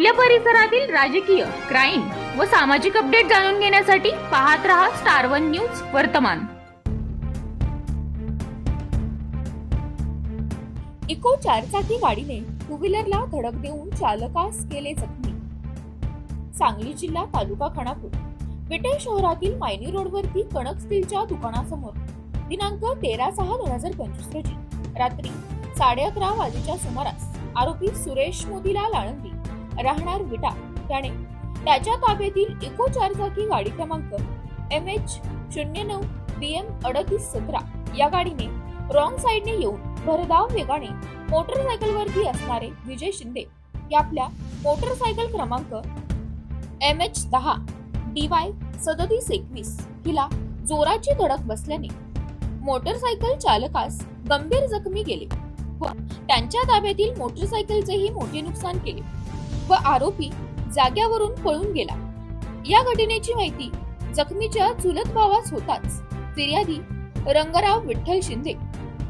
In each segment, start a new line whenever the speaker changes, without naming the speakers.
आपल्या परिसरातील राजकीय क्राईम व सामाजिक अपडेट जाणून घेण्यासाठी पाहत रहा स्टार वन न्यूज वर्तमान.
इको चारचाकी गाडीने टू व्हीलरला धडक देऊन चालकास केले जखमी. सांगली जिल्हा तालुका खानापूर विटे शहरातील मायनी रोडवरती कणक स्टीलच्या दुकानासमोर. दिनांक तेरा सहा दोन हजार पंचवीस रोजी. रात्री साडे अकरा वाजेच्या सुमारास आरोपी सुरेश मोदीला लाळंबी. राहणार विटा त्याने त्याच्या ताब्यातील इको चारचाकी गाडी क्रमांक एम एच शून्य नऊ बी एम अडतीस सतरा या गाडीने रॉंग साईडने येऊन भरधाव वेगाने मोटरसायकलवरती असणारे विजय शिंदे या आपल्या मोटरसायकल क्रमांक एम एच दहा डी वाय सदतीस एकवीस हिला जोराची धडक बसल्याने मोटरसायकल चालकास गंभीर जखमी केले. व त्यांच्या ताब्यातील मोटरसायकलचेही मोठे नुकसान केले. व आरोपी जाग्यावरून पळून गेला. या घटनेची माहिती जखमीच्या चुलत भावास होताच. फिर्यादी रंगराव विठ्ठल शिंदे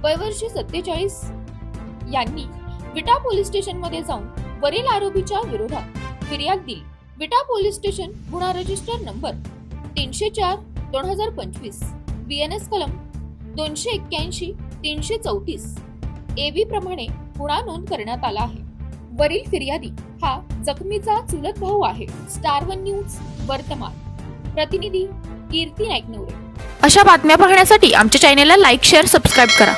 वयवर्षी सत्तेचाळीस यांनी विटा पोलीस स्टेशनमध्ये जाऊन वरील आरोपीच्या विरोधात फिर्याद दिली. विटा पोलीस स्टेशन गुन्हा रजिस्टर नंबर तीनशे चार दोन हजार पंचवीस बीएनएस कलम दोनशे एक्क्याऐंशी तीनशे चौतीस एबी प्रमाणे गुन्हा नोंद करण्यात आला आहे. वरील फिर्यादी हा जखमीचा चुलत भाऊ आहे. स्टार वन न्यूज वर्तमान. प्रतिनिधी कीर्ती नाईकनवरे.
अशा बातम्या पाहण्यासाठी आमच्या चॅनेलला लाईक शेअर सबस्क्राईब करा.